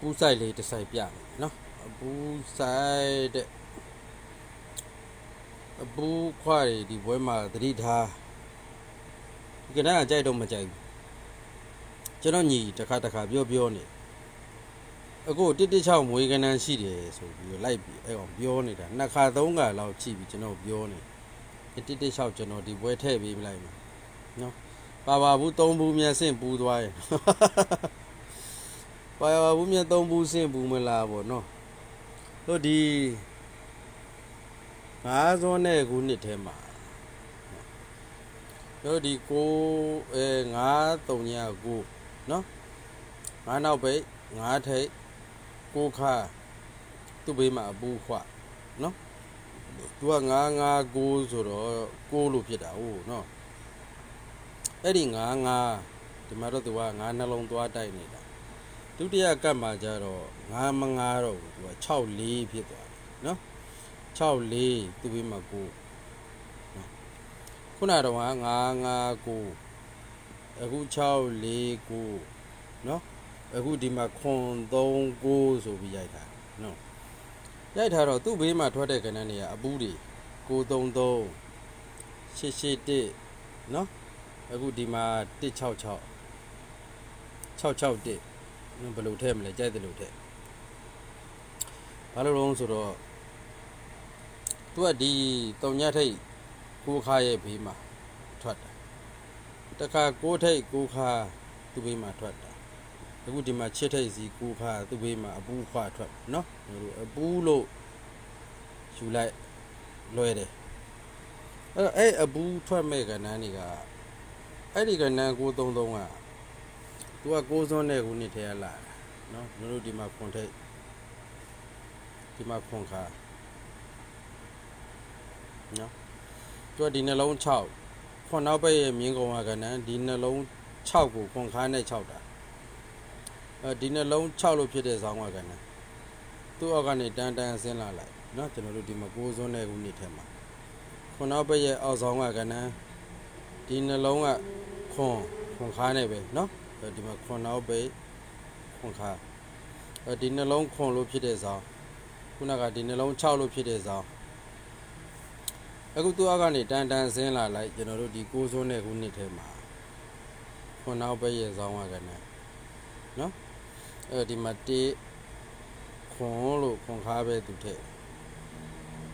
ပူးဆိုင်လေးတစ်ဆိုင်ပြမယ်နော်အပူးဆိုင်တဲ့အပူးခွားတွေဒီဘွဲမှာသတိထားဒီကနေ့ကကြိုက်တော့မကြိုက်ဘူးကျွန်တော်ညီတစ်ခါတစ်ခါပြောပြောနေအခု116မွေးကနန်းရှိတယ်ဆိုပြီးတော့လိုက်ပြီးအဲ့ကောင်ပြောနေတာနှစ်ခါသုံးခါလောက်ကြည့်ပြီးကျွန်တော်ပြောနေ116ကျွန်တော်ဒီဘွဲထည့်ပေးမလိုက်ဘူးနော်ပါပါဘူး3ဘူးမြန်ဆင့်ပူသွားရင် ပါရပါဘူးမြတ်သုံးဘူးစင့်ဘူးမလားပေါ့နော်တို့ဒီငါးစွန်းတဲ့ခုနှစ်ထဲမှာတို့ဒီကိုအဲငါးတုံညာကိုနော်ငါးနောက်ပိတ်ငါးထိတ်ကိုခါသူ့ဘေးမှာအပူခွနော်သူကငါးငါးကိုဆိုတော့ကိုလို့ဖြစ်တာဟုတ်နော်အဲ့ဒီငါးငါးဒီမှာတော့သူကငါးနှလုံးသွားတိုက်နေတာ ဒုတိယကတ်မှာကျတော့ငါမငါတော့ဘူးသူက6 4ဖြစ်သွားတယ်နော်6 4သူပြီးမှ9နော်ခုနတော့ကငါငါ9အခု6 4 9နော်အခုဒီမှာခွန်3 9ဆိုပြီးရိုက်တာနော်ရိုက်ထားတော့သူ့ဘေးမှာထွက်တဲ့ကဏ္ဍတွေကအပူးတွေ933 881နော်အခုဒီမှာ166 661 ဘယ်လိုထည့်မလဲကြိုက်တယ်လို့ထည့်ဘာလို့လဲဆိုတော့သူကဒီတုံညက်ထိတ်ကိုခါရဲ့ဘေးမှာထွက်တာတခါကိုထိတ်ကိုခါသူ့ဘေးမှာထွက်တာအခုဒီမှာချစ်ထိတ်စီကိုခါသူ့ဘေးမှာအပူခွာထွက်နော်အပူလို့ယူလိုက်လွယ်တယ်အဲ့တော့အဲ့အပူထွက်မဲ့ကဏ္ဍတွေကအဲ့ဒီကဏ္ဍကို33က သူကကိုးစွန်းတဲ့ခုနှစ်ထဲကလာတာနော်တို့တို့ဒီမှာခွန်ထိတ်ဒီမှာခွန်ခါနော်သူကဒီနှလုံး6ခွန်နောက်ဘက်ရဲ့မြင်းကုံကကနန်းဒီနှလုံး6ကိုခွန်ခါနဲ့6တာအဲဒီနှလုံး6လို့ဖြစ်တဲ့ဇောင်းကကနန်းသူ့အောက်ကနေတန်တန်ဆင်းလာလိုက်နော်ကျွန်တော်တို့ဒီမှာကိုးစွန်းတဲ့ခုနှစ်ထဲမှာခွန်နောက်ဘက်ရဲ့အောက်ဇောင်းကကနန်းဒီနှလုံးကခွန်ခွန်ခါနဲ့ပဲနော် ဒီမှာခွန်နောက်ပိတ်ခွန်ခါအဲဒီနှလုံးခွန်လို့ဖြစ်တဲ့ဇောင်းခုနကဒီနှလုံး6လို့ဖြစ်တဲ့ဇောင်းအခုသူအကနေတန်တန်ဆင်းလာလိုက်ကျွန်တော်တို့ဒီကိုးစွန်းတဲ့ခုနှစ်ထဲမှာခွန်နောက်ပိတ်ရဲ့ဇောင်းကကနေနော်အဲဒီမှာတေးခွန်လို့ခွန်ခါပဲသူထည့်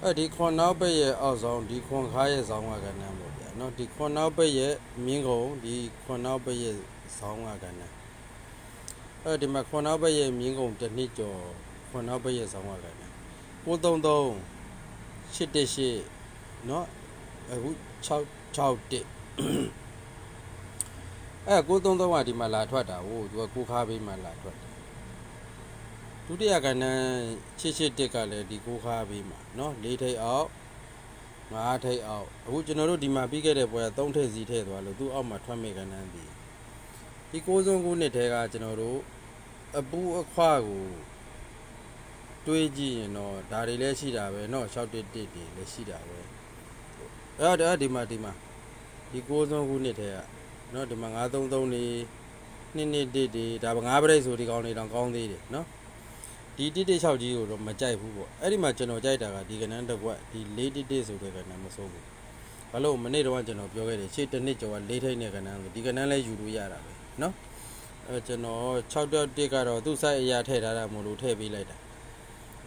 အဲဒီခွန်နောက်ပိတ်ရဲ့အောက်ဇောင်းဒီခွန်ခါရဲ့ဇောင်းကကနေ ပေါ့ဗျာနော်ဒီခွန်နောက်ပိတ်ရဲ့မြင်းကုံဒီခွန်နောက်ပိတ်ရဲ့ဆောင်းကကနအဲဒီမှာခွန်နောက်ဘက်ရဲ့မြင်းကုန်တစ်နှစ်ကျော်ခွန်နောက်ဘက်ရဲ့ဆောင်းကကန933 818เนาะအခု661အဲ933ကဒီမှာလာထွက်တာဟိုသူကကိုခါဘေးမှာလာထွက်တယ်ဒုတိယကဏ္ဍ681ကလည်းဒီကိုခါဘေးမှာเนาะ၄ထိပ်အောက် ၅ထိပ်အောက်အခုကျွန်တော်တို့ဒီမှာပြီးခဲ့တဲ့ပွဲက3ထိပ်စီထည့်သွားလို့သူ့အောက်မှာထွက်မဲ့ကဏ္ဍဒီဒီကိုစုံခုနှစ်ထဲကကျွန်တော်တို့အပူအခွားကိုတွေးကြည့်ရင်တော့ဒါတွေလည်းရှိတာပဲเนาะ611တွေလည်းရှိတာပဲအဲ့ဒါဒီမှာဒီမှာဒီကိုစုံခုနှစ်ထဲကเนาะဒီမှာ933နေနှစ်နှစ်တစ်တွေဒါငါးပရိတ်ဆိုဒီကောင်းနေတောင်ကောင်းသေးတယ်เนาะ ဒီ116ကြီးကိုတော့မကြိုက်ဘူးပေါ့အဲ့ဒီမှာကျွန်တော်ကြိုက်တာကဒီကနန်းတစ်ကွက်ဒီ411ဆိုတဲ့ကနန်းမစိုးဘူးဘာလို့မနေ့တော့ကျွန်တော်ပြောခဲ့တယ်ရှေ့တစ်နှစ်ကျော်က၄ထိတ်နဲ့ကနန်းဆိုဒီကနန်းလဲယူလို့ရတာပဲเนาะအဲကျွန်တော်6.1ကတော့သူ့ site အရာထည့်ထားတာမို့လို့ထည့်ပေးလိုက်တာ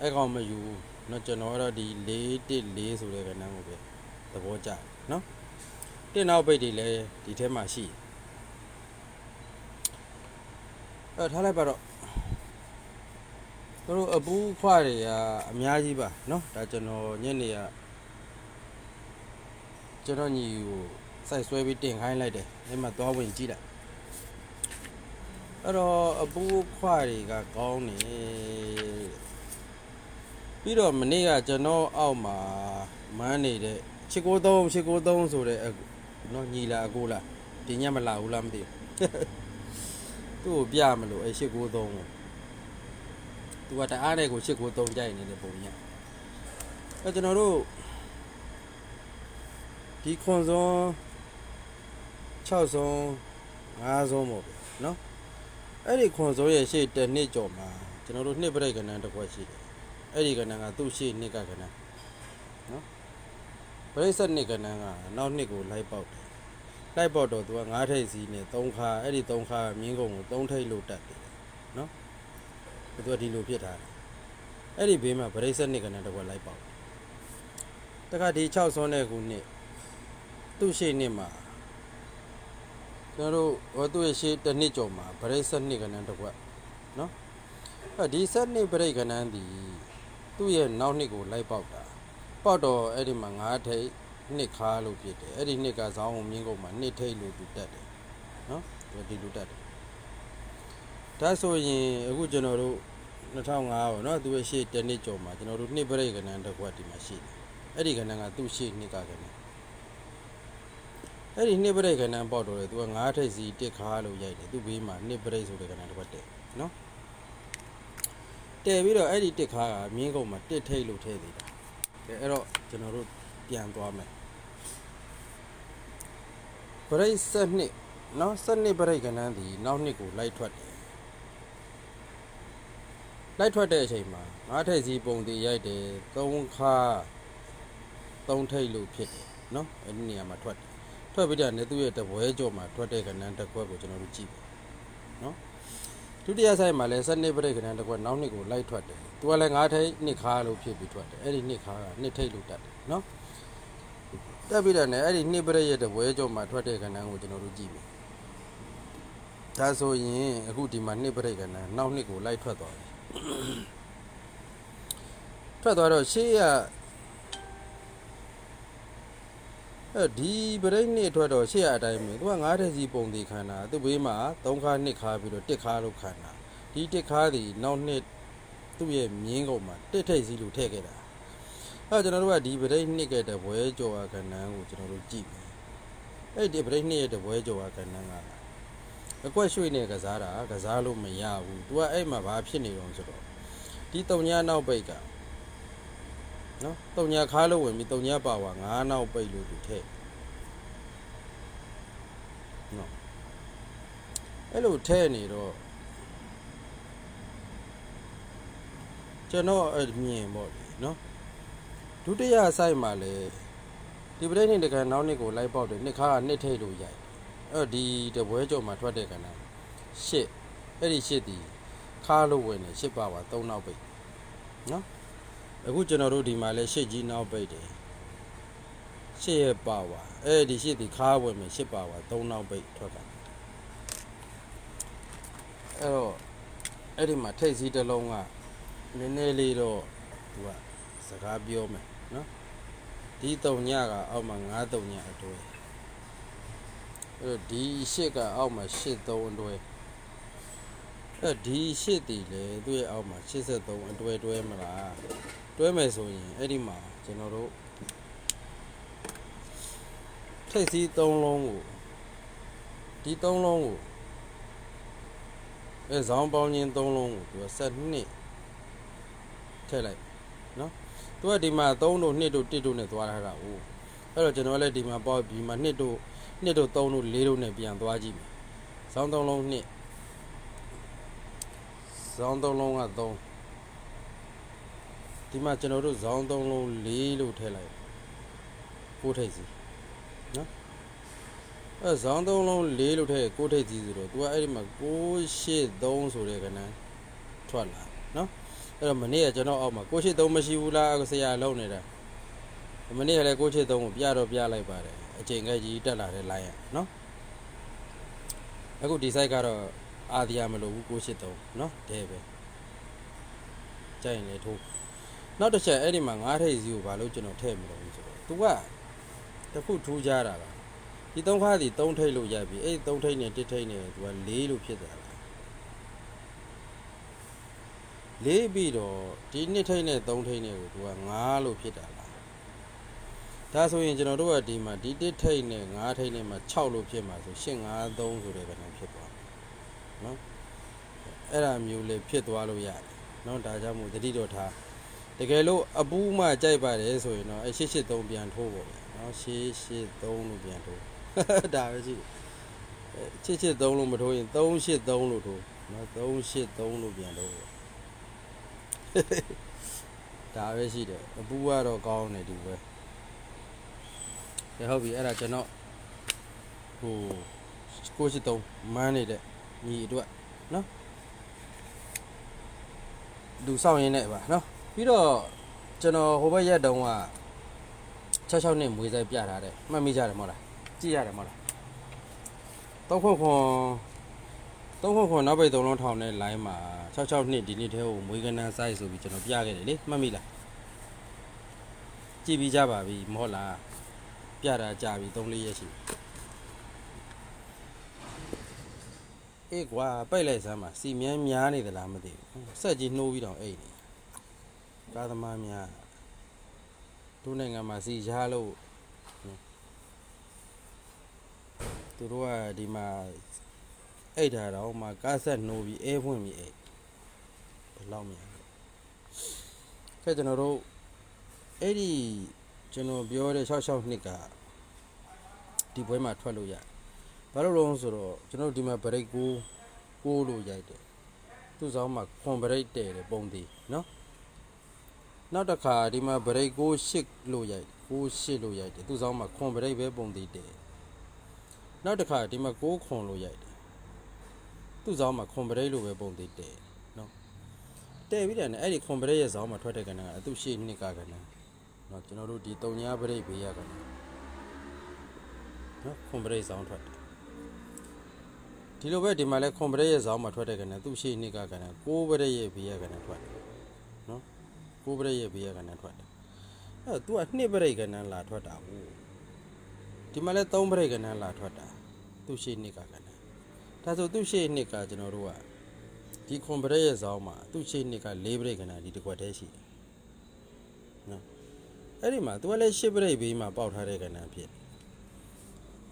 အဲ့ကောင်မယူဘူးเนาะကျွန်တော်ကတော့ဒီ414ဆိုတဲ့ကနန်းကိုပဲသဘောကျတယ်เนาะတင်နောက်ပိတ်တွေလည်းဒီထဲမှာရှိအဲထားလိုက်ပါတော့ တို့အပူးခွားတွေကအများကြီးပါเนาะဒါကျွန်တော်ညနေကကျွန်တော်ညီကိုစိုက်ဆွဲပြီးတင်ခိုင်းလိုက်တယ်အဲ့မှာသွားဝင်ကြည့်လိုက်အဲ့တော့အပူးခွားတွေကကောင်းနေပြီးတော့မနေ့ကကျွန်တော်အောက်မှာမန်းနေတဲ့693 693ဆိုတဲ့เนาะညီလာအကိုလားဒီညမလာဘူးလားမသိဘူးသူ့ကိုပြမလို့အဲ693ကို သူကတအားတဲ့ကိုချစ်ကိုသုံးကြိုက်နေတဲ့ပုံကြီး။အဲကျွန်တော်တို့ဒီခွန်စုံ6စုံ5စုံပေါ့ဗျနော်။အဲ့ဒီခွန်စုံရဲ့ရှေ့တစ်နှစ်ကျော်မှာကျွန်တော်တို့နှစ်ပြိုက်ကဏ္ဍတစ်ခွက်ရှိတယ်။အဲ့ဒီကဏ္ဍကသူ့ရှေ့နှစ်ကကဏ္ဍနော်။ပြိဿနှစ်ကဏ္ဍကနောက်နှစ်ကိုလိုက်ပေါက်တယ်။လိုက်ပေါက်တော့သူက9ထိပ်စီနဲ့3ခါအဲ့ဒီ3ခါမြင်းကုန်ကို3ထိပ်လို့တက်တယ်နော်။ သူကဒီလိုဖြစ်ထားတယ်အဲ့ဒီဘေးမှာပရိတ်ဆက်နှစ်ကဏ္ဍတစ်ခွက်လိုက်ပေါက်တခါဒီ6ဆွန်းတဲ့ခုနှစ်သူ့ရှိနှစ်မှာကျွန်တော်တို့ဟောသူ့ရဲ့ရှိတစ်နှစ်ကျော်မှာပရိတ်ဆက်နှစ်ကဏ္ဍတစ်ခွက်အဲဒီဆက်နှစ်ပြိတ်ကနန်းဒီသူ့ရဲ့နောက်နှစ်ကိုလိုက်ပေါက်တာပေါက်တော့အဲ့ဒီမှာငါးထိပ်နှစ်ခါလို့ဖြစ်တယ်အဲ့ဒီနှစ်ကဇောင်းအောင်မြင်းကုန်မှာနှစ်ထိပ်လို့သူတက်တယ်နော်သူဒီလိုတက်တယ်ဒါဆိုရင်အခုကျွန်တော်တို့ 2005ပေါ့နော်သူရဲ့ရှေ့တစ်နှစ်ကျော်မှာကျွန်တော်တို့နှစ်ပြိတ်ကနန်းတစ်ခွက်ဒီမှာရှိတယ်အဲ့ဒီကနန်းကသူ့ရှေ့နှစ်ကကနန်းအဲ့ဒီနှစ်ပြိတ်ကနန်းပေါက်တော့လေသူကငါးထိပ်စီတစ်ခါလို့ရိုက်တယ်သူ့ဘေးမှာနှစ်ပြိတ်ဆိုတဲ့ကနန်းတစ်ခွက်တက်နော်တဲပြီးတော့အဲ့ဒီတစ်ခါကမြင်းကုန်းမှာတစ်ထိတ်လို့ထဲသေးတာကဲအဲ့တော့ကျွန်တော်တို့ပြန်သွားမယ်ပရိတ်ဆက်နှစ်နော်ဆက်နှစ်ပရိတ်ကဏ္ဍဒီနောက်နှစ်ကိုလိုက်ထွက်တယ် လိုက်ထွက်တဲ့အချိန်မှာငါးထိတ်စီပုံတည်ရိုက်တယ်သုံးခါသုံးထိတ်လို့ဖြစ်တယ်နော်အဲ့ဒီနေရာမှာထွက်တယ်ထွက်ပြီးတော့နေသူ့ရဲ့တပွဲကြော်မှာထွက်တဲ့ကဏ္ဍတစ်ခွက်ကိုကျွန်တော်တို့ကြည့်မယ်နော်ဒုတိယဆိုင်မှာလည်းစနစ်ပရိတ်ကဏ္ဍတစ်ခွက်နောက်နှစ်ကိုလိုက်ထွက်တယ်။သူကလည်းငါးထိပ်နှစ်ခါလို့ဖြစ်ပြီးထွက်တယ်။အဲ့ဒီနှစ်ခါကနှစ်ထိပ်လို့တက်တယ်နော်။တက်ပြီးတော့လည်းအဲ့ဒီနှစ်ပရိတ်ရဲ့တပွဲကြောမှာထွက်တဲ့ကဏ္ဍကိုကျွန်တော်တို့ကြည့်မယ်။ဒါဆိုရင်အခုဒီမှာနှစ်ပရိတ်ကဏ္ဍနောက်နှစ်ကိုလိုက်ထွက်သွားတယ်။ ထွက်သွားတော့ရှေ့ကအဲဒီပရိတ်နှစ်ထွက်တော့ရှေ့ကအတိုင်းပဲသူကငါးထက်စီပုံသေးခန္ဓာသူ့ဘေးမှာ၃ခါနှစ်ခါပြီးတော့တစ်ခါလို့ခန္ဓာဒီတစ်ခါဒီနောက်နှစ်သူ့ရဲ့မြင်းကုန်မှာတစ်ထိတ်စီလို့ထည့်ခဲ့တာအဲကျွန်တော်တို့ကဒီပရိတ်နှစ်ကတပွဲကြော်အခဏန်းကိုကျွန်တော်တို့ကြည့်မယ်အဲ့ဒီပရိတ်နှစ်ရဲ့တပွဲကြော်အခဏန်းက အကွက်ရွှေ့နေကစားတာကစားလို့မရဘူးသူကအဲ့မှာဘာဖြစ်နေတော့ဆိုတော့ဒီတုံညာနောက်ပိတ်ကနော်တုံညာခါလို့ဝင်ပြီးတုံညာပါဝါ9နောက်ပိတ်လို့သူထည့်နော်အဲ့လိုထည့်နေတော့ကျွန်တော်အမြင်ပေါ့လေနော်ဒုတိယဆိုင်မှာလေဒီပရိနေတကန်နောက်နှစ်ကိုလိုက်ပေါက်တယ်နှစ်ခါကနှစ်ထိတ်လို့ရိုက် အဲ့တော့ဒီတပွဲကြော်မှာထွက်တဲ့ကဏ္ဍရှစ်အဲ့ဒီရှစ်ဒီခါလို့ဝင်တယ်ရှစ်ပါဝါ3နောက်ပိတ်နော်အခုကျွန်တော်တို့ဒီမှာလဲရှစ်ကြီးနောက်ပိတ်တယ်ရှစ်ရဲ့ပါဝါအဲ့ဒီရှစ်ဒီခါဝင်မယ်ရှစ်ပါဝါသုံးနောက်ပိတ်ထွက်တာအဲ့တော့အဲ့ဒီမှာထိတ်စီးတစ်လုံးကနည်းနည်းလေးတော့သူကစကားပြောမယ်နော်ဒီတုံညကအောက်မှာ9တုံညအတွဲ အဲ့တော့ဒီရှစ်ကအောက်မှာ8သုံးအတွဲအဲ့ဒီရှစ်တီလေသူ့ရဲ့အောက်မှာ83အတွဲတွဲမလားတွဲမယ်ဆိုရင်အဲ့ဒီမှာကျွန်တော်တို့ထိတ်စီး၃လုံးကိုဒီ၃လုံးကိုအဲဇောင်းပေါင်းချင်း၃လုံးကိုသူကဆက်နှစ်ထည့်လိုက်နော်သူကဒီမှာ3တို့2တို့1တို့နဲ့သွားထားတာ哦အဲ့တော့ကျွန်တော်လည်းဒီမှာပေါ့ဒီမှာ2တို့ 2တို့3တို့4တို့နဲ့ပြန်သွားကြည့်မယ်ဇောင်း၃လုံး2ဇောင်း၃လုံးက3ဒီမှာကျွန်တော်တို့ဇောင်းသုံးလုံး၄လို့ထည့်လိုက်ကိုးထိပ်စီနော်အဲဇောင်းသုံးလုံး၄လို့ထည့်ကိုးထိပ်စီဆိုတော့ तू ကအဲ့ဒီမှာ683ဆိုတဲ့ကဏ္ဍထွက်လာနော်အဲ့တော့မနေ့ကကျွန်တော်အောက်မှာ683မရှိဘူးလားဆရာလုံးနေတာမနေ့ကလည်း683ကိုပြတော့ပြလိုက်ပါတယ် အချိန်ကကြီးတက်လာတဲ့ line ရနော်အခုဒီ site ကတော့အာဒီယာမလို့ဘူး683နော်ဒဲပဲကြိုင်လေထိုး နောက်တစ်ချက်အဲ့ဒီမှာငါးထိပ်စီကိုဘာလို့ကျွန်တော်ထည့်မလို့ဆိုတော့ तू ကတစ်ခုထူးကြတာပါဒီသုံးခါးစီသုံးထိပ်လို့ရိုက်ပြီအဲ့ဒီသုံးထိပ်နဲ့တစ်ထိပ်နဲ့ तू ကလေးလို့ဖြစ်သွားတာလေးပြီးတော့ဒီနှစ်ထိပ်နဲ့သုံးထိပ်နဲ့ကို तू ကငါးလို့ဖြစ်တာလား ဒါဆိုရင်ကျွန်တော်တို့ကဒီမှာဒီတစ်ထိပ်နဲ့ငါးထိပ်နဲ့မှာ6လို့ဖြစ်မှာဆို8 5 3ဆိုတဲ့ကဏ္ဍဖြစ်သွားတယ်နော်အဲ့ဒါမျိုးလေးဖြစ်သွားလို့ရတယ်နော်ဒါကြောင့်မို့တတိတော်ထားတကယ်လို့အပူးမှကြိုက်ပါတယ်ဆိုရင်တော့အဲ883ပြန်ထိုးပေါ့ဗျာနော်883လို့ပြန်ထိုးဒါပဲရှိတယ်အဲ883လို့မထိုးရင်383လို့ထိုးနော်383လို့ပြန်ထိုးပေါ့ဒါပဲရှိတယ်အပူကတော့ကောင်းတယ်ဒီပဲ ကဲဟုတ်ပြီအဲ့ဒါကျွန်တော်ဟိုကိုရှိတုံးမန်းနေတဲ့ညီအတွက်နော်လူဆောင်ရင်းနဲ့ပါနော်ပြီးတော့ကျွန်တော်ဟိုဘက်ရက်တုံးက66နှစ်မွေးစားပြထားတယ်မှတ်မိကြတယ်မဟုတ်လားကြည့်ရတယ်မဟုတ်လားတော့ခွန်ခွန်တော့ခွန်ခွန်နောက်ပိတ်သုံးလုံးထောင်တဲ့ line မှာ66နှစ်ဒီနေ့တည်းကိုမွေးကနန်း size ဆိုပြီးကျွန်တော်ပြခဲ့တယ်လေမှတ်မိလားကြည့်ပြီးကြပါပြီမဟုတ်လား ပြတာကြာပြီ3-4ရက်ရှိပြီအေးကွာပိတ်လိုက်စမ်းပါစီမြန်းများနေသလားမသိဘူးဆက်ကြီးနှိုးပြီးတော့အိတ်နေကားသမားများတို့နိုင်ငံမှာစီရားလို့သူတို့ကဒီမှာအိတ်ထားတော့မှကားဆက်နှိုးပြီးအဲဖွင့်ပြီးအိတ်ဘယ်လောက်များလဲခဲကျွန်တော်တို့အဲ့ဒီ ကျွန်တော်ပြောတဲ့66နှစ်ကဒီပွဲမှာထွက်လို့ရဘာလို့လဲဆိုတော့ကျွန်တော်တို့ဒီမှာ break ကိုကိုလို့ရိုက်တယ်သူ့ဆောင်မှာခွန် break တည်တယ်ပုံသေးနော်နောက်တစ်ခါဒီမှာ break ကို8လို့ရိုက်ကို8လို့ရိုက်တယ်သူ့ဆောင်မှာခွန် break ပဲပုံသေးတည်နောက်တစ်ခါဒီမှာကိုခွန်လို့ရိုက်တယ်သူ့ဆောင်မှာခွန် break လို့ပဲပုံသေးတည်နော်တည်ပြီးတယ်နဲ့အဲ့ဒီခွန် break ရဲ့ဆောင်မှာထွက်တဲ့ကဏ္ဍကအသူရှေ့နှစ်ကကဏ္ဍ နော်ကျွန်တော်တို့ဒီတုံညာ break ဘေးရကဏ္ဍနော်ခွန် break ဆောင်ထွက်တယ်ဒီလိုပဲဒီမှာလဲခွန်ပရက်ရဲ့ဇောင်းမှာထွက်တဲ့ကနေသူ့ရှိနှစ်ကကနေကိုးပရက်ရဲ့ဘေးရကနေထွက်တယ်နော်ကိုးပရက်ရဲ့ဘေးရကနေထွက်တယ်အဲ့တော့ तू ကနှစ်ပရက်ကနေလာထွက်တာဟုတ်ဒီမှာလဲသုံးပရက်ကနေလာထွက်တာသူ့ရှိနှစ်ကကနေဒါဆိုသူ့ရှိနှစ်ကကျွန်တော်တို့ကဒီခွန်ပရက်ရဲ့ဇောင်းမှာသူ့ရှိနှစ်က၄ပရက်ကနေဒီတစ်ခွက်တည်းရှိတယ်နော် အဲ့ဒီမှာ तू ကလဲ၈ပရက်ဘေးမှာပေါက်ထားတဲ့ကနေဖြစ်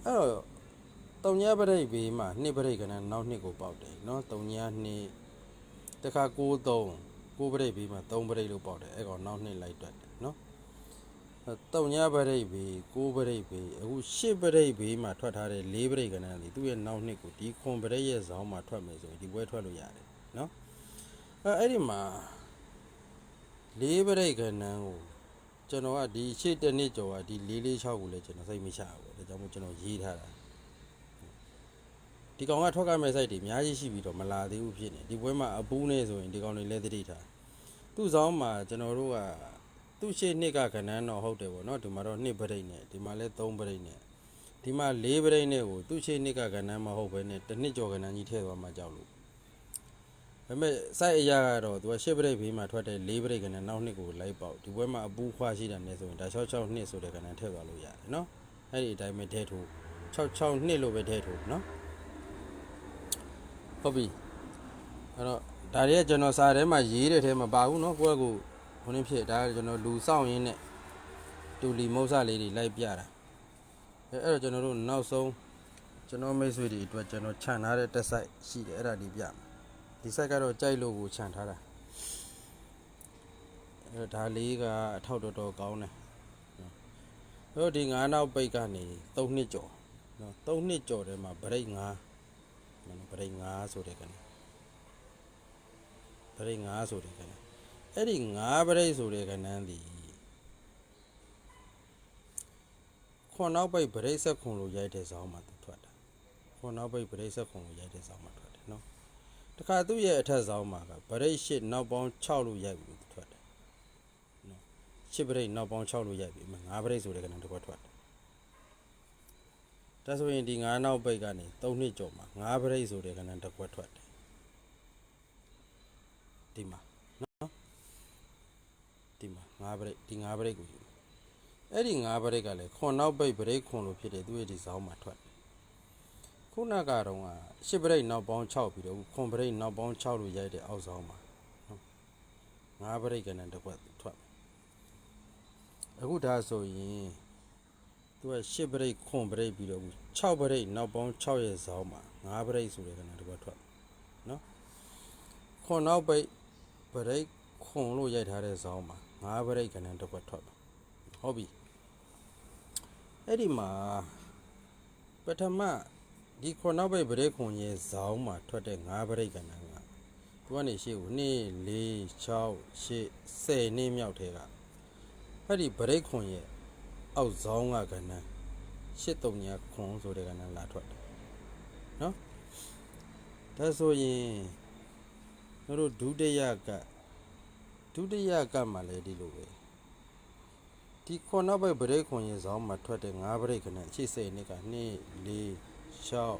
အဲ့တော့တုံညာပရိတ်ဘေးမှာနှစ်ပရိတ်ကနန်းနောက်နှစ်ကိုပေါက်တယ်နော်တုံညာနှစ်တခါ6 3 6ပရိတ်ဘေးမှာ3ပရိတ်လို့ပေါက်တယ်အဲ့ကောင်နောက်နှစ်လိုက်တွက်တယ်နော်အဲ့တုံညာပရိတ်ဘေး6ပရိတ်ဘေးအခု10ပရိတ်ဘေးမှာထွက်ထားတဲ့4ပရိတ်ကနန်းဒီသူ့ရဲ့နောက်နှစ်ကိုဒီခွန်ပရိတ်ရဲ့ဇောင်းမှာထွက်မယ်ဆိုရင်ဒီပွဲထွက်လို့ရတယ်နော်အဲ့အဲ့ဒီမှာ4ပရိတ်ကနန်းကို ကျွန်တော်ကဒီရှေ့တစ်နှစ်ကျော်ကဒီ446ကိုလည်းကျွန်တော်စိတ်မချဘူးဒါကြောင့်မို့ကျွန်တော်ရေးထားတာဒီကောင်ကထွက်ကမဲ့ site တွေအများကြီးရှိပြီးတော့မလာသေးဘူးဖြစ်နေဒီပွဲမှာအပူးနေဆိုရင်ဒီကောင်တွေလည်းသတိထားသူ့ဆောင်မှာကျွန်တော်တို့ကသူ့ရှေ့နှစ်ကကဏ္ဍတော့ဟုတ်တယ်ပေါ့နော်ဒီမှာတော့နှစ်ပရိတ်နဲ့ဒီမှာလည်း3ပရိတ်နဲ့ဒီမှာ4ပရိတ်နဲ့ကိုသူ့ရှေ့နှစ်ကကဏ္ဍမဟုတ်ဘဲနဲ့တစ်နှစ်ကျော်ကဏ္ဍကြီးထည့်သွားမှကြောက်လို့ ဒါပေမဲ့ site အရာကတော့သူကရှစ်ဘရိတ်ဘေးမှာထွက်တဲ့၄ဘရိတ်ကနေနောက်နှစ်ကိုလိုက်ပေါက်ဒီပွဲမှာအပူခွာရှိတာနဲ့ဆိုရင်ဒါ66နှစ်ဆိုတဲ့ကနေထည့်သွားလို့ရတယ်နော်အဲ့ဒီအတိုင်းပဲထည့်ထိုး66နှစ်လို့ပဲထည့်ထိုးနော်ဟုတ်ပြီအဲ့တော့ဒါတွေကကျွန်တော်စာထဲမှာရေးတဲ့ထဲမှာပါဘူးနော်ကိုယ့်အကူဟိုနေ့ဖြစ်ဒါကကျွန်တော်လူစောင့်ရင်းနဲ့တူလီမုတ်ဆလေးတွေလိုက်ပြတာအဲ့အဲ့တော့ကျွန်တော်တို့နောက်ဆုံးကျွန်တော်မိတ်ဆွေတွေအတွက်ကျွန်တော်ခြံထားတဲ့တက်ဆိုင်ရှိတယ်အဲ့ဒါဒီပြမယ် ဒီဆိုင်ကတော့ကြိုက်လို့ကိုခြံထားတာအဲ့တော့ဒါလေးကအထောက်တော်တော်ကောင်းတယ်နော်အဲ့တော့ဒီငါးနောက်ပိတ်ကနေ3နှစ်ကျော်နော်3နှစ်ကျော်ထဲမှာဗရိတ်ငါးမနပရိ9ဆိုတဲ့ကနေပရိ9ဆိုတဲ့ကနေအဲ့ဒီ9ပရိဆိုတဲ့ကနန်းဒီခွန်နောက်ပိတ်ပရိဆက်ခွန်လို့ရိုက်တဲ့ဇောင်းမှာသူထွက်တာခွန်နောက်ပိတ်ပရိဆက်ခွန်လို့ရိုက်တဲ့ဇောင်းမှာထွက် တယ်နော်တခါသူ့ရဲ့အထက်ဇောင်းမှာကပရိရှစ်နောက်ပေါင်း6လို့ရိုက်ပြီးသူထွက်တယ်နော်ရှစ်ပရိနောက်ပေါင်း6လို့ရိုက်ပြီး9ပရိဆိုတဲ့ကနန်းတစ်ခွက်ထွက်တယ်ဒါဆိုရင်ဒီ9နောက်ပိတ်ကနေ3နှစ်ကျော်မှာ9ပရိတ်ဆိုတဲ့ကဏ္ဍတစ်ခွက်ထွက်တယ်ဒီမှာနော်ဒီမှာ9ပရိတ်ဒီ9ပရိတ်ကိုယူအဲ့ဒီ9ပရိတ်ကလည်းခွန်နောက်ပိတ်ပရိတ်ခွန်လို့ဖြစ်တယ်သူရဲ့ဒီဇောင်းမှာထွက်တယ် ခုနကတော့က10ပရိတ်နောက်ပေါင်း6ပြီးတော့ခွန်ပရိတ်နောက်ပေါင်း6လို့ရိုက်တဲ့အောက်ဇောင်းမှာနော်9ပရိတ်ကဏ္ဍတစ်ခွက်ထွက်မယ်အခုဒါဆိုရင်သူက10ပရိတ်ခွန်ပရိတ်ပြီးတော့6ပရိတ်နောက်ပေါင်း6ရဲ့ဇောင်းမှာ9ပရိတ်ဆိုတဲ့ကဏ္ဍတစ်ခွက်ထွက်နော်ခွန်နောက်ပိတ်ပရိတ်ခွန်လို့ရိုက်ထားတဲ့ဇောင်းမှာ9ပရိတ်ကဏ္ဍတစ်ခွက်ထွက်မယ်ဟုတ်ပြီအဲ့ဒီမှာပထမ ဒီခွန်နောက်ပိတ်ပရိတ်ခွန်ရဲ့ဇောင်းမှာထွက်တဲ့9ပရိတ်ကဏ္ဍကသူကနေရှေ့ကို2 4 6 8 10နှစ်မြောက်ထဲကအဲ့ဒီဗရိတ်ခွန်ရဲ့အောက်ဇောင်းကကဏ္ဍ8 3ညာခွန်ဆိုတဲ့ကဏ္ဍလာထွက်တယ်နော်ဒါဆိုရင်တို့ဒုတိယကဒုတိယကမှလည်းဒီလိုပဲဒီခွန်နောက်ပိတ်ဗရိတ်ခွန်ရဲ့ဇောင်းမှာထွက်တဲ့5ဗရိတ်ကဏ္ဍအချိတ်10နှစ်က2 4 6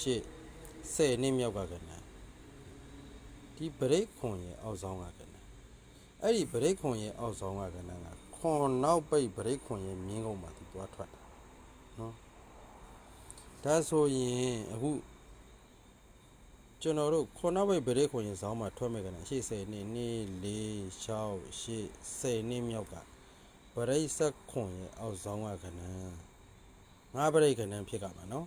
8 10နှစ်မြောက်ကကဏ္ဍဒီဗရိတ်ခွန်ရဲ့အောက်ဆောင်ကကဏ္ဍအဲ့ဒီဗရိတ်ခွန်ရဲ့အောက်ဆောင်ကကဏ္ဍကခွန်နောက်ပိတ်ဗရိတ်ခွန်ရဲ့မြင်းကုန်းမှာသူသွားထွက်တာနော်ဒါဆိုရင်အခုကျွန်တော်တို့ခွန်နောက်ပိတ်ဗရိတ်ခွန်ရဲ့ဇောင်းမှာထွက်မဲ့ကဏ္ဍရှေ့10နှစ်2 4 6 8 10နှစ်မြောက်ကဗရိတ်ဆက်ခွန်ရဲ့အောက်ဆောင်ကကဏ္ဍငါးဗရိတ်ကဏ္ဍဖြစ်ကမှာနော်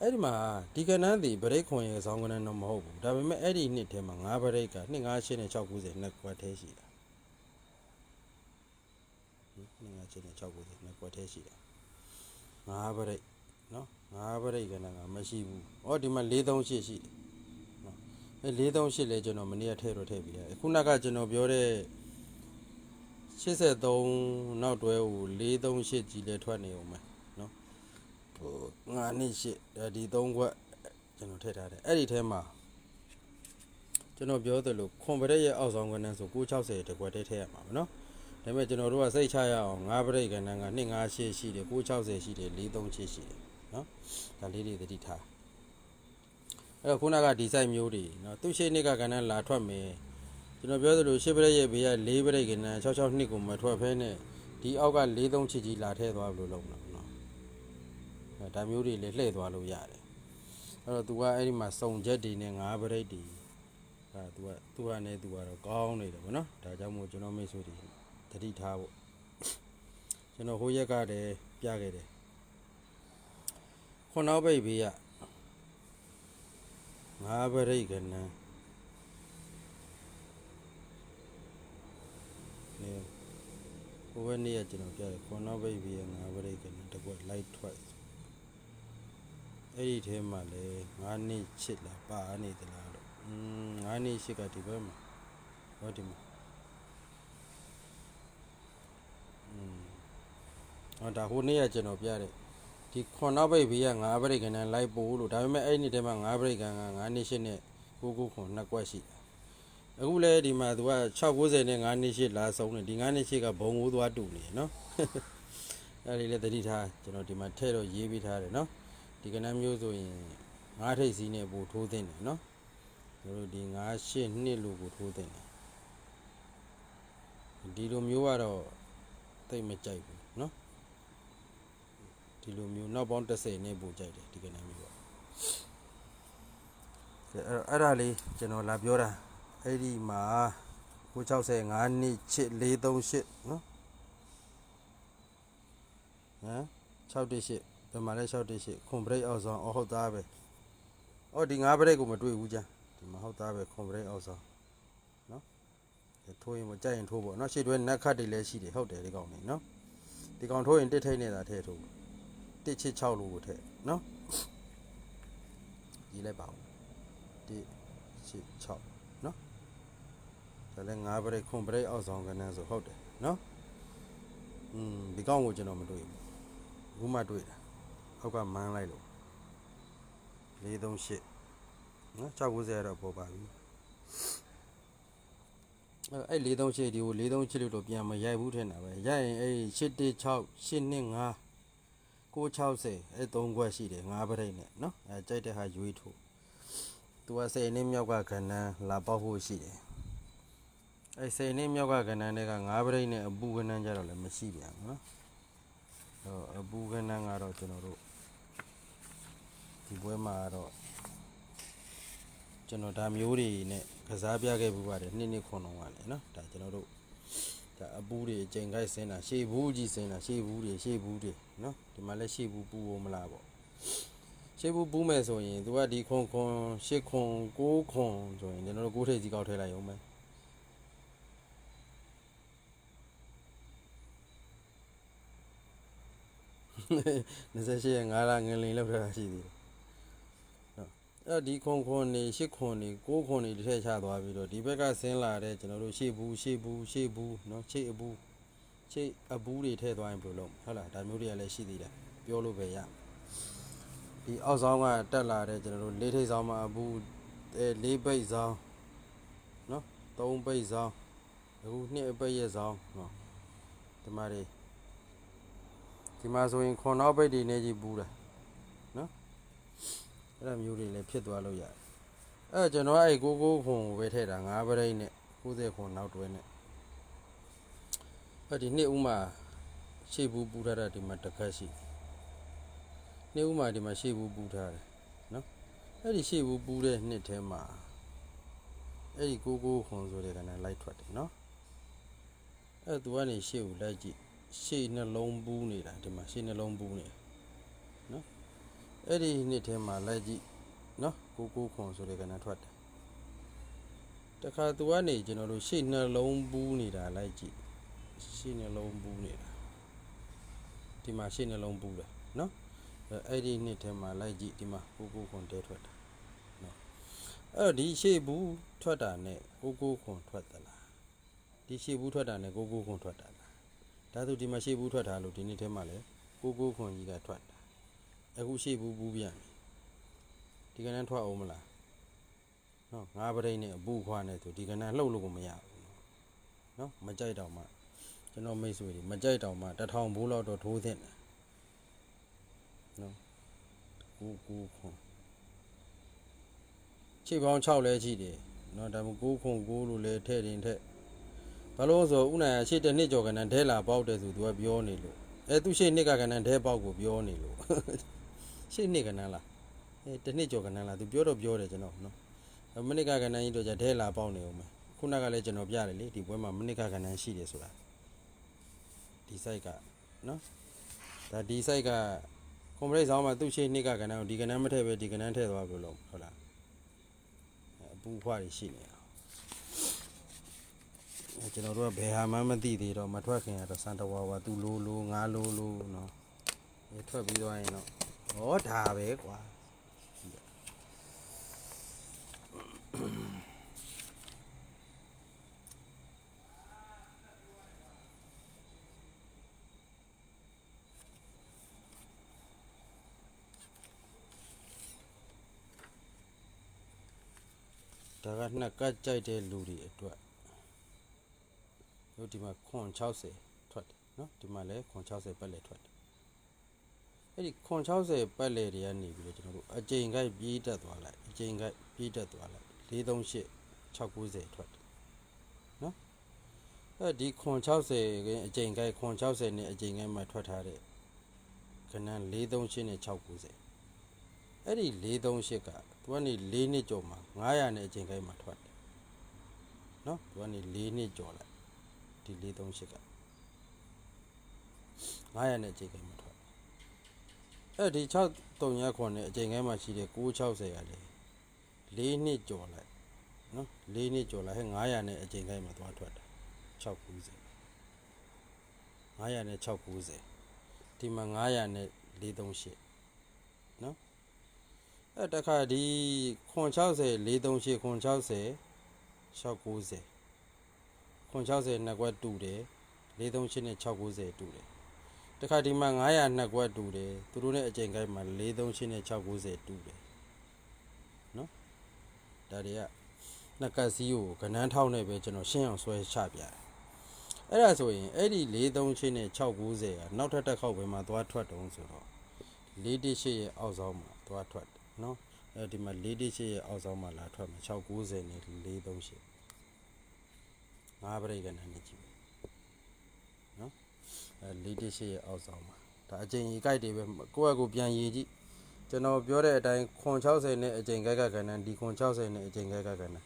အဲ့ဒီမှာဒီကဏ္ဍဒီဗရိတ်ခွန်ရဲ့ဇောင်းကဏ္ဍတော့မဟုတ်ဘူးဒါပေမဲ့အဲ့ဒီနှစ်ထဲမှာ9ဗရိတ်က2 5 8နဲ့690နှစ်ကွက်သေးရှိတာ2 5 8နဲ့690နှစ်ကွက်သေးရှိတာ9ဗရိတ်နော်9ဗရိတ်ကဏ္ဍကမရှိဘူးဩဒီမှာ438ရှိတယ်နော်အဲ438လဲကျွန်တော်မနေ့ကထည့်တော့ထည့်ပြီးတယ်ခုနကကျွန်တော်ပြောတဲ့83နောက်တွဲကို438ကြီးလဲထွက်နေအောင်မယ် ဟိုငါနှစ်ရှစ်အဲဒီ၃ခွက်ကျွန်တော်ထည့်ထားတယ်အဲ့ဒီထဲမှာကျွန်တော်ပြောသလိုခွန်ပရက်ရဲ့အောက်ဆောင်ကဏ္ဍဆို960တကွက်တည်းထည့်ရမှာမနော်ဒါပေမဲ့ကျွန်တော်တို့ကစိတ်ချရအောင်၅ပရိတ်ကဏ္ဍက258ရှိတယ်960ရှိတယ်438ရှိတယ်နော်ဒါလေးတွေသတိထားအဲ့တော့ခုနကဒီ site မျိုးတွေနော်သူ့ရှိနှစ်ကကဏ္ဍလာထွက်မယ်ကျွန်တော်ပြောသလိုရှစ်ပရိတ်ရဲ့ဘေးက၄ပရိတ်ကဏ္ဍ66နှစ်ကိုမထွက်ဖဲနဲ့ဒီအောက်က43ချစ်ကြီးလာထည့်သွားလို့လုံးတော့နော်အဲ ဒါမျိုးတွေလည်းလှည့်သွားလို့ရတယ်အဲ့တော့ तू ကအဲ့ဒီမှာစုံချက်တွေနဲ့ငါးပရိတ်တွေအဲ तू က तू ကနဲ့ तू ကတော့ကောင်းနေတယ်ဗောနော်ဒါကြောင့်မို့ကျွန်တော်မိတ်ဆွေတွေတတိထားဖို့ကျွန်တော်ဟိုရက်ကတည်းပြခဲ့တယ်ခုနောက်ပိတ်ဘေးကငါးပရိတ်ကနန်းနေဟိုဘက်နေ့ကကျွန်တော်ပြတယ်ခုနောက်ပိတ်ဘေးကငါးပရိတ်ကနန်းတစ်ခွက်လိုက်ထွက် အဲ့ဒီထဲမှာလေ9နှစ်ချစ်လာပါနေသလားလို့อืม9နှစ်ချစ်ကဒီဘက်မှာဟောဒီမှာอืมဟောဒါဟိုနေ့ကကျွန်တော်ပြတဲ့ဒီခွန်နောက်ပိတ်ဘေးက9ဗရိတ်ကန်နဲ့လိုက်ပို့လို့ဒါပေမဲ့အဲ့ဒီနေ့ထဲမှာ9ဗရိတ်ကန်က9နှစ်ချစ်နဲ့99ခွန်နှစ်ကွက်ရှိတယ်အခုလေဒီမှာသူက690နဲ့9နှစ်ချစ်လာဆုံးတယ်ဒီ9နှစ်ချစ်ကဘုံကိုသွားတူနေနော် အဲ့ဒီလေတတိထားကျွန်တော်ဒီမှာထည့်တော့ရေးပေးထားတယ်နော် ဒီကနန်းမျိုးဆိုရင်ငါးထိပ်စီးနဲ့ပို့ထိုးသင့်တယ်နော်တို့ဒီငါးရှစ်နှစ်လို့ကိုထိုးသင့်တယ်ဒီလိုမျိုးကတော့တိတ်မကြိုက်ဘူးနော်ဒီလိုမျိုးနောက်ပေါင်း30နဲ့ပို့ကြိုက်တယ်ဒီကနန်းမျိုးကဲအဲ့တော့အဲ့ဒါလေးကျွန်တော်လာပြောတာအဲ့ဒီမှာ965နှစ်ချစ်438နော်ဟမ်618 ဘယ်မှာလဲ618ခွန်ဘရိတ်အောက်ဆောင်အော်ဟုတ်သားပဲအော်ဒီ၅ဘရိတ်ကိုမတွေ့ဘူးကြာဒီမှာဟုတ်သားပဲခွန်ဘရိတ်အောက်ဆောင်နော်ဒီထိုးရင်မကြိုက်ရင်ထိုးပေါ့နော်ရှေ့တွဲနက်ခတ်တွေလည်းရှိတယ်ဟုတ်တယ်ဒီကောင်နေနော်ဒီကောင်ထိုးရင်တစ်ထိတ်နေတာထည့်ထိုးတစ်ချစ်6လို့ကိုထည့်နော်ရေးလိုက်ပါဦးတစ်ချစ်6နော်ဒါလည်း၅ဘရိတ်ခွန်ဘရိတ်အောက်ဆောင်ကနန်းဆိုဟုတ်တယ်နော်อืมဒီကောင်ကိုကျွန်တော်မတွေ့ဘူးအခုမှတွေ့တာ အောက်ကမန်းလိုက်လို့438နော်690တော့ပေါ်ပါပြီအဲ့အဲ့438ဒီကို438လို့တော့ပြန်မရိုက်ဘူးထင်တာပဲရိုက်ရင်အဲ့816 825 960အဲ့3ခွက်ရှိတယ်5ပရိတ်နဲ့နော်အဲကြိုက်တဲ့ဟာရွေးထိုးသူက10နှစ်မြောက်ကခဏန်းလာပေါက်ဖို့ရှိတယ်အဲ့10နှစ်မြောက်ကခဏန်းတွေက5ပရိတ်နဲ့အပူခဏန်းကြတော့လည်းမရှိပြန်ဘူးနော်တော့အပူခဏန်းကတော့ကျွန်တော်တို့ ဒီပွဲမှာတော့ကျွန်တော်ဒါမျိုးတွေနဲ့ကစားပြခဲ့ပူပါတယ်နှစ်နှစ်ခွန်တော့ကလည်းနော်ဒါကျွန်တော်တို့ဒါအပူတွေအချိန်ခိုက်ဆင်းတာရှေ့ဘူးကြီးဆင်းတာရှေ့ဘူးတွေရှေ့ဘူးတွေနော်ဒီမှာလည်းရှေ့ဘူးပူဖို့မလားပေါ့ရှေ့ဘူးပူးမယ်ဆိုရင်သူကဒီခွန်ခွန်ရှစ်ခွန်ကိုးခွန်ဆိုရင်ကျွန်တော်တို့ကိုးထိပ်ကြီးကောက်ထည့်လိုက်အောင်မယ်28ရက်5လငလင်လောက်ထားတာရှိသေးတယ်နော် အဲ့ဒီခွန်ခွန်နေရှစ်ခွန်နေကိုးခွန်နေတစ်ထည့်ချသွားပြီးတော့ဒီဘက်ကဆင်းလာတဲ့ကျွန်တော်တို့ရှေ့ဘူးရှေ့ဘူးရှေ့ဘူးเนาะရှေ့အဘူးရှေ့အဘူးတွေထည့်သွားရင်ဘယ်လိုလုပ်မလဲဟုတ်လားဒါမျိုးတွေကလည်းရှိသေးတယ်ပြောလို့ပဲရဒီအောက်ဆောင်ကတက်လာတဲ့ကျွန်တော်တို့လေးထိပ်ဆောင်မှာအဘူးအဲလေးပိတ်ဆောင်เนาะသုံးပိတ်ဆောင်အခုနှစ်အပိတ်ရဲ့ဆောင်เนาะဒီမှာတွေဒီမှာဆိုရင်ခွန်နောက်ပိတ်တွေနေကြီးဘူးတာ အဲ့လိုမျိုးတွေလည်းဖြစ်သွားလို့ရတယ်အဲ့တော့ကျွန်တော်အဲ့ကိုကိုခွန်ကိုပဲထည့်တာ9ပရိတ်နဲ့90ခွန်နောက်တွဲနဲ့အဲ့ဒီနှစ်ဦးမှာရှေ့ဘူးပူထားတာဒီမှာတစ်ခက်ရှိနှစ်ဦးမှာဒီမှာရှေ့ဘူးပူထားတယ်နော်အဲ့ဒီရှေ့ဘူးပူတဲ့နှစ်ထဲမှာအဲ့ဒီကိုကိုခွန်ဆိုတဲ့ကဏ္ဍလိုက်ထွက်တယ်နော်အဲ့သူကနေရှေ့ကိုလိုက်ကြည့်ရှေ့နှလုံးပူးနေတာဒီမှာရှေ့နှလုံးပူးနေတယ် အဲ့ဒီနှစ်ထဲမှာလိုက်ကြည့်နော်ကိုကိုခွန်ဆိုတဲ့ကဏ္ဍထွက်တယ်တခါသူကနေကျွန်တော်တို့ရှေ့နှလုံးပူးနေတာလိုက်ကြည့်ရှေ့နှလုံးပူးနေတာဒီမှာရှေ့နှလုံးပူးတယ်နော်အဲ့အဲ့ဒီနှစ်ထဲမှာလိုက်ကြည့်ဒီမှာကိုကိုခွန်တဲထွက်တယ်နော်အဲ့တော့ဒီရှေ့ဘူးထွက်တာနဲ့ကိုကိုခွန်ထွက်သလားဒီရှေ့ဘူးထွက်တာနဲ့ကိုကိုခွန်ထွက်တာလားဒါဆိုဒီမှာရှေ့ဘူးထွက်တာလို့ဒီနှစ်ထဲမှာလဲကိုကိုခွန်ကြီးကထွက်တာ အခုရှေ့ဘူးဘူးပြန်ပြီဒီကနန်းထွက်အောင်မလားနော်ငါးပရိတ်နဲ့အပူခွားနဲ့ဆိုဒီကနန်းလှုပ်လို့ကိုမရဘူးနော်မကြိုက်တော့မှကျွန်တော်မိတ်ဆွေတွေမကြိုက်တော့မှတစ်ထောင်ဘိုးလောက်တော့ထိုးသင့်တယ်နော်ကူကူခွန်ခြေပေါင်း6လဲရှိတယ်နော်ဒါမှကိုခွန်ကိုလို့လဲထဲ့တင်ထဲ့ဘာလို့ဆိုဥနိုင်ရရှေ့တစ်နှစ်ကျော်ကနန်းထဲလာပေါက်တယ်ဆိုသူကပြောနေလို့အဲသူရှေ့နှစ်ကကနန်းထဲပေါက်ကိုပြောနေလို့ ရှေ့နှစ်ကနန်းလားအဲတစ်နှစ်ကျော်ကနန်းလားသူပြောတော့ပြောတယ်ကျွန်တော်နော်အဲမနစ်ကကနန်းကြီးတော့じゃဒဲလာပေါက်နေအောင်မယ်ခုနကလည်းကျွန်တော်ပြတယ်လေဒီပွဲမှာမနစ်ကကနန်းရှိတယ်ဆိုတာဒီ site ကနော်ဒါဒီ site ကကွန်ပရိတ်ဆောင်မှာသူ့ရှေ့နှစ်ကကနန်းကိုဒီကနန်းမထည့်ပဲဒီကနန်းထည့်သွားပြီလို့ဟုတ်လားအဲအပူဖွားတွေရှိနေအောင်အဲကျွန်တော်တို့ကဘယ်ဟာမှမသိသေးတော့မထွက်ခင်ကတော့စံတဝါဝါသူ့လိုလိုငါလိုလိုနော်အဲထွက်ပြီးသွားရင်တော့ ဟောဒါပဲကွာဒါကနှစ်ကတ်ကြိုက်တဲ့လူတွေအတွက်တို့ဒီမှာခွန်60ထွက်တယ်နော်ဒီမှာလည်းခွန်60ပတ်လက်ထွက်တယ် အဲ့ဒီခွန်60ပတ်လေတွေကနေပြီးတော့ကျွန်တော်တို့အကြိမ်ကိုက်ပြေးတက်သွားလိုက်အကြိမ်ကိုက်ပြေးတက်သွားလိုက်438 690ထွက်တယ်နော်အဲ့ဒီခွန်60ကအကြိမ်ကိုက်ခွန်60နဲ့အကြိမ်ကိုက်မှာထွက်ထားတဲ့ခဏ438နဲ့690အဲ့ဒီ438ကသူကနေ4နှစ်ကျော်မှာ900နဲ့အကြိမ်ကိုက်မှာထွက်တယ်နော်သူကနေ4နှစ်ကျော်လိုက်ဒီ438က900နဲ့အကြိမ်ကိုက်မှာထွက် အဲ့ဒီ6 3ရက်ခွန်နဲ့အချိန်ငယ်မှာရှိတဲ့960ကလေ၄နှစ်ကျော်လိုက်နော်၄နှစ်ကျော်လိုက်ဟဲ့900နဲ့အချိန်ငယ်မှာသွားထွက်တာ690 900နဲ့690ဒီမှာ900နဲ့438နော်အဲ့တခါဒီခွန်60 438ခွန်60 690ခွန်60နှစ်ကွက်တူတယ်438နဲ့690တူတယ် တခါဒီမှာ900နှစ်ကွက်တူတယ်သူတို့နဲ့အကြိမ်ကိုက်မှာ438နဲ့690တူတယ်နော်ဒါတွေကနှစ်ကတ်စီးကိုကနန်းထောက်နဲ့ပဲကျွန်တော်ရှင်းအောင်ဆွဲချပြတယ်အဲ့ဒါဆိုရင်အဲ့ဒီ438နဲ့690ကနောက်ထပ်တစ်ခေါက်ပဲမှာသွားထွက်တုံးဆိုတော့418ရဲ့အောက်ဆောင်မှာသွားထွက်တယ်နော်အဲဒီမှာ418ရဲ့အောက်ဆောင်မှာလာထွက်မှာ690နဲ့438ငါးပရိတ်ကနန်းနဲ့ကြည့်မယ်နော် အဲ418ရဲ့အောက်ဆောင်မှာဒါအချိန်ကြီးကြိုက်တယ်ပဲကိုယ့်အကူပြန်ရည်ကြည့်ကျွန်တော်ပြောတဲ့အတိုင်းခွန်60နဲ့အချိန်ကြိုက်ကကဏ္ဍဒီခွန်60နဲ့အချိန်ကြိုက်ကကဏ္ဍ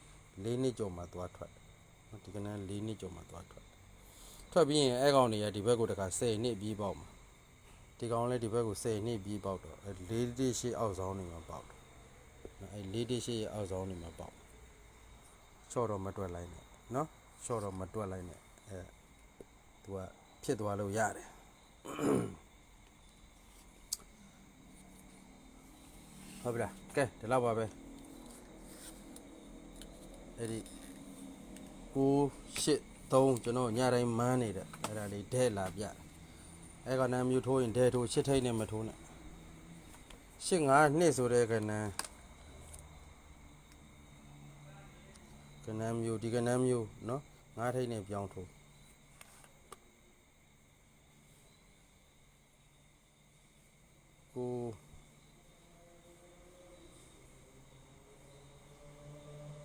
၄နှစ်ကျော်မှသွားထွက်တယ်ဒီကဏ္ဍ၄နှစ်ကျော်မှသွားထွက်ထွက်ပြီးရင်အဲကောင်တွေကဒီဘက်ကိုတခါ10နှစ်ပြီးပေါက်မှာဒီကောင်လည်းဒီဘက်ကို10နှစ်ပြီးပေါက်တော့အဲ418အောက်ဆောင်နေမှာပေါက်တယ်နော်အဲ418ရဲ့အောက်ဆောင်နေမှာပေါက်ချော့တော့မတွက်လိုက်နဲ့နော်ချော့တော့မတွက်လိုက်နဲ့အဲသူက ဖြစ်သွားလို့ရတယ်ဟုတ်ပြီလားကဲဒီလောက်ပါပဲအဲ့ဒီ9 8 3ကျွန်တော်ညတိုင်းမန်းနေတဲ့အဲ့ဒါလေးဒဲလာပြအဲ့ကနမ်းမျိုးထိုးရင်ဒဲထိုးရှစ်ထိတ်နဲ့မထိုးနဲ့ရှစ်ငါနှစ်ဆိုတဲ့ကနမ်းကနမ်းမျိုးဒီကနမ်းမျိုးနော်ငါးထိတ်နဲ့ပြောင်းထိုး ကို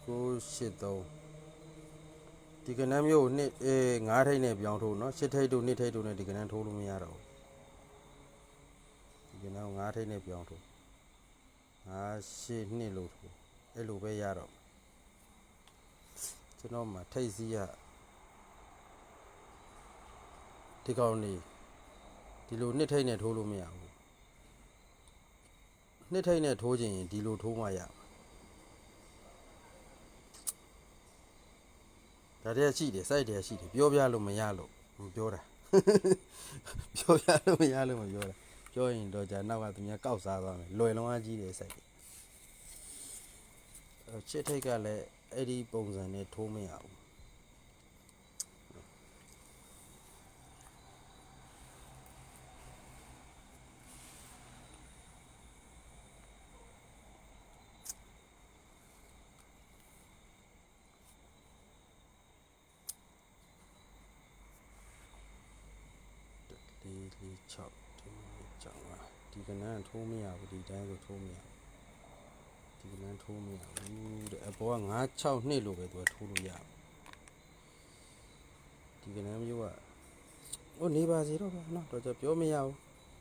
ကိုရှစ်သုံးဒီကနန်းမျိုးကိုနှစ်အေးငါးထိပ်နဲ့ပြောင်းထိုးနော်ရှစ်ထိပ်တို့နှစ်ထိပ်တို့နဲ့ဒီကနန်းထိုးလို့မရတော့ဘူးဒီကနန်းကိုငါးထိပ်နဲ့ပြောင်းထိုးငါးရှစ်နှစ်လို့ထိုးအဲ့လိုပဲရတော့ကျွန်တော်မှထိပ်စီးရဒီကောင်နေဒီလိုနှစ်ထိပ်နဲ့ထိုးလို့မရဘူး နှစ်ထိပ်နဲ့ထိုးခြင်းရင်ဒီလိုထိုးမှရမှာဒါတည်းရှိတယ်စိုက်တယ်ရှိတယ်ပြောပြလို့မရလို့မပြောတာပြောပြလို့မရလို့မပြောတာပြောရင်တော့じゃနောက်ကသူများကောက်စားသွားမယ်လွယ်လုံးအားကြီးတယ်စိုက်တယ်အဲ့ချစ်ထိတ်ကလည်းအဲ့ဒီပုံစံနဲ့ထိုးမရဘူးလေးလေး 6ဒီလေးကြောင်ပါဒီကနန်းထိုးမရဘူးဒီတိုင်းဆိုထိုးမရဘူးဒီကနန်းထိုးမရဘူးတဲ့အပေါ်က9 6နှစ်လို့ပဲသူကထိုးလို့ရဘူးဒီကနန်းမျိုးကဟိုနေပါစေတော့ဗျာနော်တော့ကြပြောမရဘူး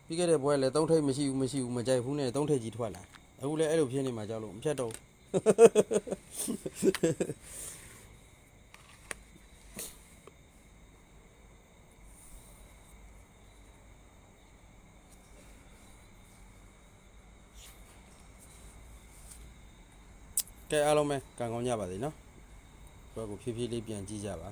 ပြီးခဲ့တဲ့ဘွဲလည်းသုံးထိပ်မရှိဘူးမရှိဘူးမကြိုက်ဘူးနဲ့သုံးထိပ်ကြီးထွက်လာအခုလည်းအဲ့လိုဖြစ်နေမှာကြောက်လို့မဖြတ်တော့ ကဲအားလုံးပဲကံကောင်းကြပါစေနော်ဘွဲကိုဖြည်းဖြည်းလေးပြန်ကြည့်ကြပါ